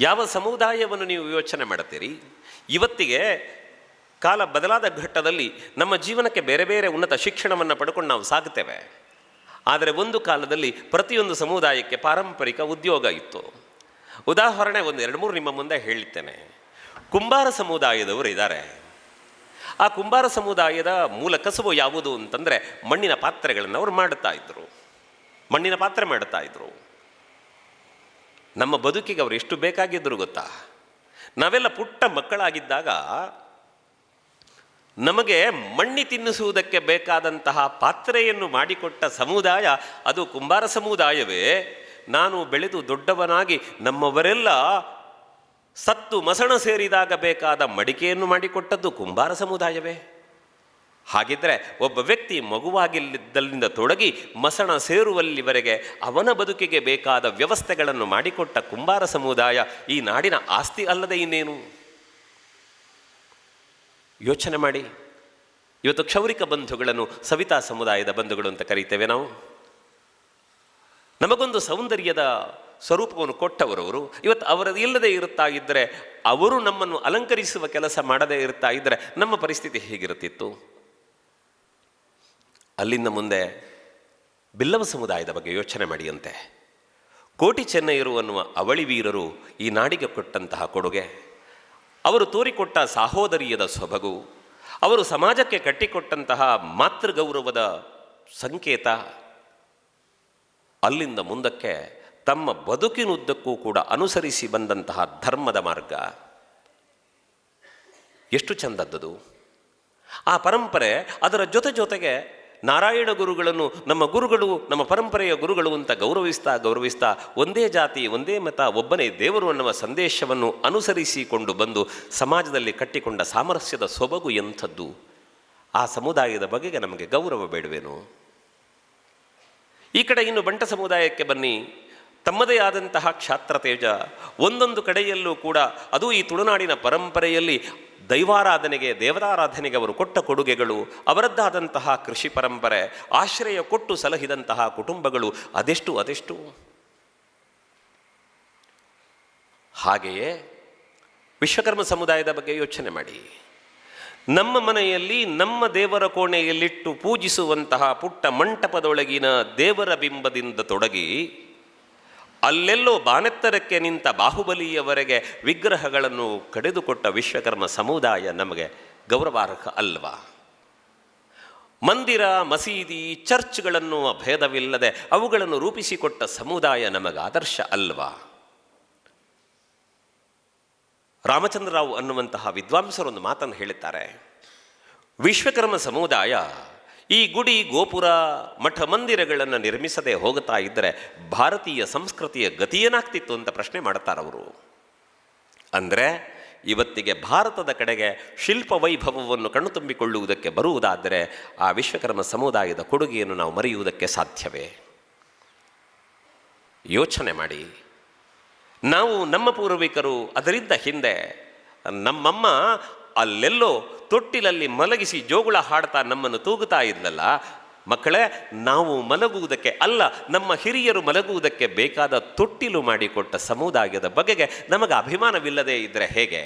ಯಾವ ಸಮುದಾಯವನ್ನು ನೀವು ವಿವೇಚನೆ ಮಾಡುತ್ತೀರಿ? ಇವತ್ತಿಗೆ ಕಾಲ ಬದಲಾದ ಘಟ್ಟದಲ್ಲಿ ನಮ್ಮ ಜೀವನಕ್ಕೆ ಬೇರೆ ಬೇರೆ ಉನ್ನತ ಶಿಕ್ಷಣವನ್ನು ಪಡ್ಕೊಂಡು ನಾವು ಸಾಗುತ್ತೇವೆ. ಆದರೆ ಒಂದು ಕಾಲದಲ್ಲಿ ಪ್ರತಿಯೊಂದು ಸಮುದಾಯಕ್ಕೆ ಪಾರಂಪರಿಕ ಉದ್ಯೋಗ ಇತ್ತು. ಉದಾಹರಣೆ ಒಂದು, ಎರಡು, ಮೂರು ನಿಮ್ಮ ಮುಂದೆ ಹೇಳುತ್ತೇನೆ ಕುಂಬಾರ ಸಮುದಾಯದವರು ಇದ್ದಾರೆ. ಆ ಕುಂಬಾರ ಸಮುದಾಯದ ಮೂಲ ಕಸುಬು ಯಾವುದು ಅಂತಂದರೆ ಮಣ್ಣಿನ ಪಾತ್ರೆಗಳನ್ನು ಅವರು ಮಾಡುತ್ತಾ ಇದ್ದರು ಮಣ್ಣಿನ ಪಾತ್ರೆ ಮಾಡುತ್ತಾ ಇದ್ದರು ನಮ್ಮ ಬದುಕಿಗೆ ಅವರು ಎಷ್ಟು ಬೇಕಾಗಿದ್ದರು ಗೊತ್ತಾ? ನಾವೆಲ್ಲ ಪುಟ್ಟ ಮಕ್ಕಳಾಗಿದ್ದಾಗ ನಮಗೆ ಮಣ್ಣಿ ತಿನ್ನಿಸುವುದಕ್ಕೆ ಬೇಕಾದಂತಹ ಪಾತ್ರೆಯನ್ನು ಮಾಡಿಕೊಟ್ಟ ಸಮುದಾಯ, ಅದು ಕುಂಬಾರ ಸಮುದಾಯವೇ. ನಾನು ಬೆಳೆದು ದೊಡ್ಡವನಾಗಿ ನಮ್ಮವರೆಲ್ಲ ಸತ್ತು ಮಸಣ ಸೇರಿದಾಗ ಬೇಕಾದ ಮಡಿಕೆಯನ್ನು ಮಾಡಿಕೊಟ್ಟದ್ದು ಕುಂಬಾರ ಸಮುದಾಯವೇ. ಹಾಗಿದ್ದರೆ ಒಬ್ಬ ವ್ಯಕ್ತಿ ಮಗುವಾಗಿಲ್ಲಿದ್ದಲ್ಲಿಂದ ತೊಡಗಿ ಮಸಣ ಸೇರುವಲ್ಲಿವರೆಗೆ ಅವನ ಬದುಕಿಗೆ ಬೇಕಾದ ವ್ಯವಸ್ಥೆಗಳನ್ನು ಮಾಡಿಕೊಟ್ಟ ಕುಂಬಾರ ಸಮುದಾಯ ಈ ನಾಡಿನ ಆಸ್ತಿ ಅಲ್ಲದೆ ಇನ್ನೇನು? ಯೋಚನೆ ಮಾಡಿ. ಇವತ್ತು ಕ್ಷೌರಿಕ ಬಂಧುಗಳನ್ನು ಸವಿತಾ ಸಮುದಾಯದ ಬಂಧುಗಳು ಅಂತ ಕರೀತೇವೆ ನಾವು. ನಮಗೊಂದು ಸೌಂದರ್ಯದ ಸ್ವರೂಪವನ್ನು ಕೊಟ್ಟವರವರು ಇವತ್ತು ಅವರ ಇಲ್ಲದೆ ಇರುತ್ತಾ ಇದ್ದರೆ ಅವರು ನಮ್ಮನ್ನು ಅಲಂಕರಿಸುವ ಕೆಲಸ ಮಾಡದೇ ಇರುತ್ತಾ ಇದ್ದರೆ ನಮ್ಮ ಪರಿಸ್ಥಿತಿ ಹೇಗಿರುತ್ತಿತ್ತು? ಅಲ್ಲಿಂದ ಮುಂದೆ ಬಿಲ್ಲವ ಸಮುದಾಯದ ಬಗ್ಗೆ ಯೋಚನೆ ಮಾಡಿಯಂತೆ. ಕೋಟಿ ಚೆನ್ನೈರು ಅನ್ನುವ ಅವಳಿ ವೀರರು ಈ ನಾಡಿಗೆ ಕೊಟ್ಟಂತಹ ಕೊಡುಗೆ. ಅವರು ತೋರಿಕೊಟ್ಟ ಸಾಹೋದರಿಯದ ಸೊಬಗು, ಅವರು ಸಮಾಜಕ್ಕೆ ಕಟ್ಟಿಕೊಟ್ಟಂತಹ ಮಾತೃಗೌರವದ ಸಂಕೇತ. ಅಲ್ಲಿಂದ ಮುಂದಕ್ಕೆ ತಮ್ಮ ಬದುಕಿನುದ್ದಕ್ಕೂ ಕೂಡ ಅನುಸರಿಸಿ ಬಂದಂತಹ ಧರ್ಮದ ಮಾರ್ಗ. ಎಷ್ಟು ಚಂದದ್ದು ಆ ಪರಂಪರೆ ಅದರ ಜೊತೆ ಜೊತೆಗೆ ನಾರಾಯಣ ಗುರುಗಳನ್ನು ನಮ್ಮ ಗುರುಗಳು, ನಮ್ಮ ಪರಂಪರೆಯ ಗುರುಗಳು ಅಂತ ಗೌರವಿಸ್ತಾ ಗೌರವಿಸ್ತಾ ಒಂದೇ ಜಾತಿ, ಒಂದೇ ಮತ, ಒಬ್ಬನೇ ದೇವರು ಅನ್ನುವ ಸಂದೇಶವನ್ನು ಅನುಸರಿಸಿಕೊಂಡು ಬಂದು ಸಮಾಜದಲ್ಲಿ ಕಟ್ಟಿಕೊಂಡ ಸಾಮರಸ್ಯದ ಸೊಬಗು ಎಂಥದ್ದು? ಆ ಸಮುದಾಯದ ಬಗೆಗೆ ನಮಗೆ ಗೌರವ ಬೇಡವೇನು? ಈ ಕಡೆ ಇನ್ನು ಬಂಟ ಸಮುದಾಯಕ್ಕೆ ಬನ್ನಿ. ತಮ್ಮದೇ ಆದಂತಹ ಕ್ಷಾತ್ರ ತೇಜ ಒಂದೊಂದು ಕಡೆಯಲ್ಲೂ ಕೂಡ, ಅದು ಈ ತುಳುನಾಡಿನ ಪರಂಪರೆಯಲ್ಲಿ ದೈವಾರಾಧನೆಗೆ ದೇವತಾರಾಧನೆಗೆ ಅವರು ಕೊಟ್ಟ ಕೊಡುಗೆಗಳು, ಅವರದ್ದಾದಂತಹ ಕೃಷಿ ಪರಂಪರೆ, ಆಶ್ರಯ ಕೊಟ್ಟು ಸಲಹಿದಂತಹ ಕುಟುಂಬಗಳು, ಅದೆಷ್ಟು ಅದೆಷ್ಟು? ಹಾಗೆಯೇ ವಿಶ್ವಕರ್ಮ ಸಮುದಾಯದ ಬಗ್ಗೆ ಯೋಚನೆ ಮಾಡಿ. ನಮ್ಮ ಮನೆಯಲ್ಲಿ ನಮ್ಮ ದೇವರ ಕೋಣೆಯಲ್ಲಿಟ್ಟು ಪೂಜಿಸುವಂತಹ ಪುಟ್ಟ ಮಂಟಪದೊಳಗಿನ ದೇವರ ಬಿಂಬದಿಂದ ತೊಡಗಿ ಅಲ್ಲೆಲ್ಲೋ ಬಾನೆತ್ತರಕ್ಕೆ ನಿಂತ ಬಾಹುಬಲಿಯವರೆಗೆ ವಿಗ್ರಹಗಳನ್ನು ಕಡಿದುಕೊಟ್ಟ ವಿಶ್ವಕರ್ಮ ಸಮುದಾಯ ನಮಗೆ ಗೌರವಾರ್ಹ ಅಲ್ವಾ? ಮಂದಿರ, ಮಸೀದಿ, ಚರ್ಚ್ಗಳನ್ನು ಭೇದವಿಲ್ಲದೆ ಅವುಗಳನ್ನು ರೂಪಿಸಿಕೊಟ್ಟ ಸಮುದಾಯ ನಮಗೆ ಆದರ್ಶ ಅಲ್ವಾ? ರಾಮಚಂದ್ರರಾವ್ ಅನ್ನುವಂತಹ ವಿದ್ವಾಂಸರೊಂದು ಮಾತನ್ನು ಹೇಳುತ್ತಾರೆ ವಿಶ್ವಕರ್ಮ ಸಮುದಾಯ ಈ ಗುಡಿ ಗೋಪುರ ಮಠ ಮಂದಿರಗಳನ್ನು ನಿರ್ಮಿಸದೆ ಹೋಗುತ್ತಾ ಇದ್ದರೆ ಭಾರತೀಯ ಸಂಸ್ಕೃತಿಯ ಗತಿಯೇನಾಗ್ತಿತ್ತು ಅಂತ ಪ್ರಶ್ನೆ ಅವರು. ಅಂದರೆ ಇವತ್ತಿಗೆ ಭಾರತದ ಕಡೆಗೆ ಶಿಲ್ಪ ವೈಭವವನ್ನು ಕಣ್ಣುತುಂಬಿಕೊಳ್ಳುವುದಕ್ಕೆ ಬರುವುದಾದರೆ ಆ ವಿಶ್ವಕರ್ಮ ಸಮುದಾಯದ ಕೊಡುಗೆಯನ್ನು ನಾವು ಮರೆಯುವುದಕ್ಕೆ ಸಾಧ್ಯವೇ? ಯೋಚನೆ ಮಾಡಿ. ನಾವು ನಮ್ಮ ಪೂರ್ವಿಕರು ಅದರಿಂದ ಹಿಂದೆ ನಮ್ಮಮ್ಮ ಅಲ್ಲೆಲ್ಲೋ ತೊಟ್ಟಿಲಲ್ಲಿ ಮಲಗಿಸಿ ಜೋಗುಳ ಹಾಡ್ತಾ ನಮ್ಮನ್ನು ತೂಗುತ್ತಾ ಇದ್ಲಲ್ಲ ಮಕ್ಕಳೇ, ನಾವು ಮಲಗುವುದಕ್ಕೆ ಅಲ್ಲ, ನಮ್ಮ ಹಿರಿಯರು ಮಲಗುವುದಕ್ಕೆ ಬೇಕಾದ ತೊಟ್ಟಿಲು ಮಾಡಿಕೊಟ್ಟ ಸಮುದಾಯದ ಬಗೆಗೆ ನಮಗೆ ಅಭಿಮಾನವಿಲ್ಲದೆ ಇದ್ದರೆ ಹೇಗೆ?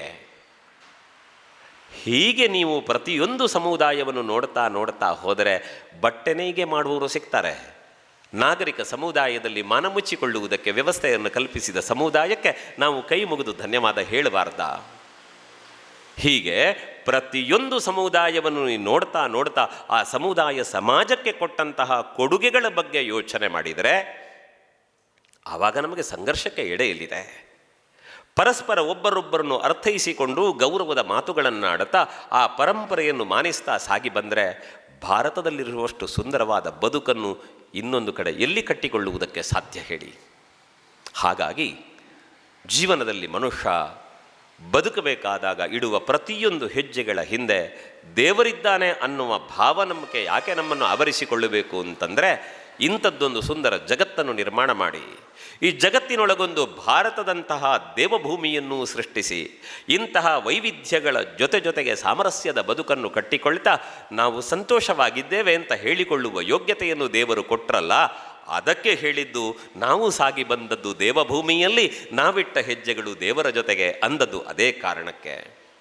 ಹೀಗೆ ನೀವು ಪ್ರತಿಯೊಂದು ಸಮುದಾಯವನ್ನು ನೋಡ್ತಾ ನೋಡ್ತಾ ಹೋದರೆ ಬಟ್ಟೆನೇಗೆ ಮಾಡುವವರು ಸಿಗ್ತಾರೆ. ನಾಗರಿಕ ಸಮುದಾಯದಲ್ಲಿ ಮನ ಮುಚ್ಚಿಕೊಳ್ಳುವುದಕ್ಕೆ ವ್ಯವಸ್ಥೆಯನ್ನು ಕಲ್ಪಿಸಿದ ಸಮುದಾಯಕ್ಕೆ ನಾವು ಕೈ ಮುಗಿದು ಧನ್ಯವಾದ ಹೇಳಬಾರ್ದಾ? ಹೀಗೆ ಪ್ರತಿಯೊಂದು ಸಮುದಾಯವನ್ನು ನೀವು ನೋಡ್ತಾ ನೋಡ್ತಾ ಆ ಸಮುದಾಯ ಸಮಾಜಕ್ಕೆ ಕೊಟ್ಟಂತಹ ಕೊಡುಗೆಗಳ ಬಗ್ಗೆ ಯೋಚನೆ ಮಾಡಿದರೆ ಆವಾಗ ನಮಗೆ ಸಂಘರ್ಷಕ್ಕೆ ಎಡೆ ಇಲ್ಲಿದೆ ಪರಸ್ಪರ ಒಬ್ಬರೊಬ್ಬರನ್ನು ಅರ್ಥೈಸಿಕೊಂಡು ಗೌರವದ ಮಾತುಗಳನ್ನು ಆಡುತ್ತಾ ಆ ಪರಂಪರೆಯನ್ನು ಮಾನಿಸ್ತಾ ಸಾಗಿ ಬಂದರೆ ಭಾರತದಲ್ಲಿರುವಷ್ಟು ಸುಂದರವಾದ ಬದುಕನ್ನು ಇನ್ನೊಂದು ಕಡೆ ಎಲ್ಲಿ ಕಟ್ಟಿಕೊಳ್ಳುವುದಕ್ಕೆ ಸಾಧ್ಯ ಹೇಳಿ? ಹಾಗಾಗಿ ಜೀವನದಲ್ಲಿ ಮನುಷ್ಯ ಬದುಕಬೇಕಾದಾಗ ಇಡುವ ಪ್ರತಿಯೊಂದು ಹೆಜ್ಜೆಗಳ ಹಿಂದೆ ದೇವರಿದ್ದಾನೆ ಅನ್ನುವ ಭಾವನಂಬಿಕೆ ಯಾಕೆ ನಮ್ಮನ್ನು ಆವರಿಸಿಕೊಳ್ಳಬೇಕು ಅಂತಂದರೆ ಇಂಥದ್ದೊಂದು ಸುಂದರ ಜಗತ್ತನ್ನು ನಿರ್ಮಾಣ ಮಾಡಿ. ಈ ಜಗತ್ತಿನೊಳಗೊಂದು ಭಾರತದಂತಹ ದೇವಭೂಮಿಯನ್ನು ಸೃಷ್ಟಿಸಿ, ಇಂತಹ ವೈವಿಧ್ಯಗಳ ಜೊತೆ ಜೊತೆಗೆ ಸಾಮರಸ್ಯದ ಬದುಕನ್ನು ಕಟ್ಟಿಕೊಳ್ತಾ ನಾವು ಸಂತೋಷವಾಗಿದ್ದೇವೆ ಅಂತ ಹೇಳಿಕೊಳ್ಳುವ ಯೋಗ್ಯತೆಯನ್ನು ದೇವರು ಕೊಟ್ಟರಲ್ಲ ಅದಕ್ಕೆ ಹೇಳಿದ್ದು ನಾವು ಸಾಗಿ ಬಂದದ್ದು ದೇವಭೂಮಿಯಲ್ಲಿ ನಾವಿಟ್ಟ ಹೆಜ್ಜೆಗಳು ದೇವರ ಜೊತೆಗೆ ಅಂದದ್ದು ಅದೇ ಕಾರಣಕ್ಕೆ.